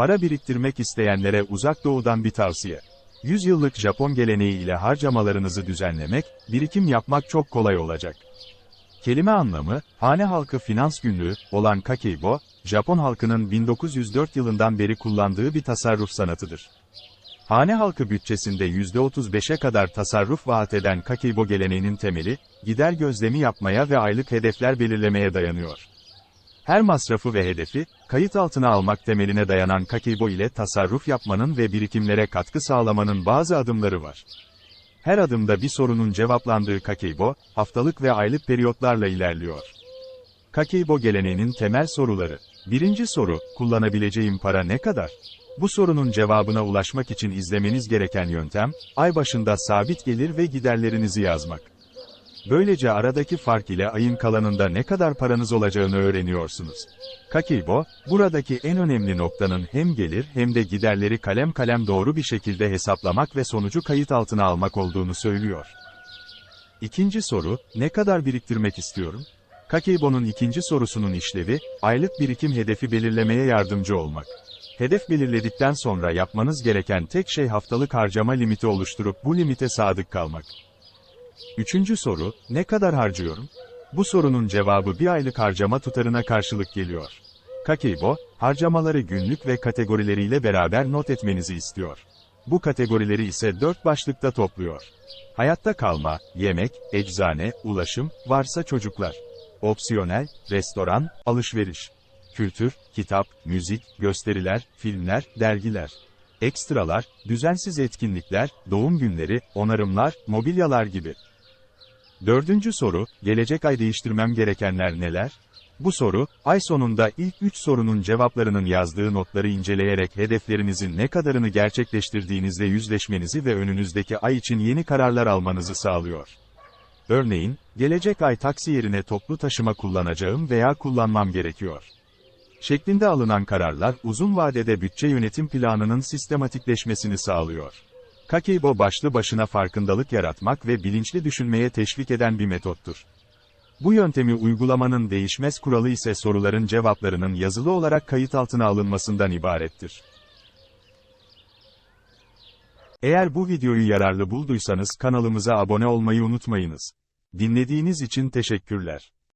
Para biriktirmek isteyenlere uzak doğudan bir tavsiye. 100 yıllık Japon geleneği ile harcamalarınızı düzenlemek, birikim yapmak çok kolay olacak. Kelime anlamı, hane halkı finans günlüğü olan Kakeibo, Japon halkının 1904 yılından beri kullandığı bir tasarruf sanatıdır. Hane halkı bütçesinde %35'e kadar tasarruf vaat eden Kakeibo geleneğinin temeli, gider gözlemi yapmaya ve aylık hedefler belirlemeye dayanıyor. Her masrafı ve hedefi, kayıt altına almak temeline dayanan Kakeibo ile tasarruf yapmanın ve birikimlere katkı sağlamanın bazı adımları var. Her adımda bir sorunun cevaplandığı Kakeibo, haftalık ve aylık periyotlarla ilerliyor. Kakeibo geleneğinin temel soruları. Birinci soru, kullanabileceğim para ne kadar? Bu sorunun cevabına ulaşmak için izlemeniz gereken yöntem, ay başında sabit gelir ve giderlerinizi yazmak. Böylece aradaki fark ile ayın kalanında ne kadar paranız olacağını öğreniyorsunuz. Kakeibo, buradaki en önemli noktanın hem gelir hem de giderleri kalem kalem doğru bir şekilde hesaplamak ve sonucu kayıt altına almak olduğunu söylüyor. İkinci soru, ne kadar biriktirmek istiyorum? Kakeibo'nun ikinci sorusunun işlevi, aylık birikim hedefi belirlemeye yardımcı olmak. Hedef belirledikten sonra yapmanız gereken tek şey haftalık harcama limiti oluşturup bu limite sadık kalmak. Üçüncü soru, ne kadar harcıyorum? Bu sorunun cevabı bir aylık harcama tutarına karşılık geliyor. Kakeibo, harcamaları günlük ve kategorileriyle beraber not etmenizi istiyor. Bu kategorileri ise dört başlıkta topluyor. Hayatta kalma, yemek, eczane, ulaşım, varsa çocuklar. Opsiyonel, restoran, alışveriş. Kültür, kitap, müzik, gösteriler, filmler, dergiler. Ekstralar, düzensiz etkinlikler, doğum günleri, onarımlar, mobilyalar gibi. Dördüncü soru, gelecek ay değiştirmem gerekenler neler? Bu soru, ay sonunda ilk üç sorunun cevaplarının yazdığı notları inceleyerek hedeflerinizin ne kadarını gerçekleştirdiğinizle yüzleşmenizi ve önünüzdeki ay için yeni kararlar almanızı sağlıyor. Örneğin, gelecek ay taksi yerine toplu taşıma kullanacağım veya kullanmam gerekiyor. Şeklinde alınan kararlar, uzun vadede bütçe yönetim planının sistematikleşmesini sağlıyor. Kakeibo başlı başına farkındalık yaratmak ve bilinçli düşünmeye teşvik eden bir metottur. Bu yöntemi uygulamanın değişmez kuralı ise soruların cevaplarının yazılı olarak kayıt altına alınmasından ibarettir. Eğer bu videoyu yararlı bulduysanız kanalımıza abone olmayı unutmayınız. Dinlediğiniz için teşekkürler.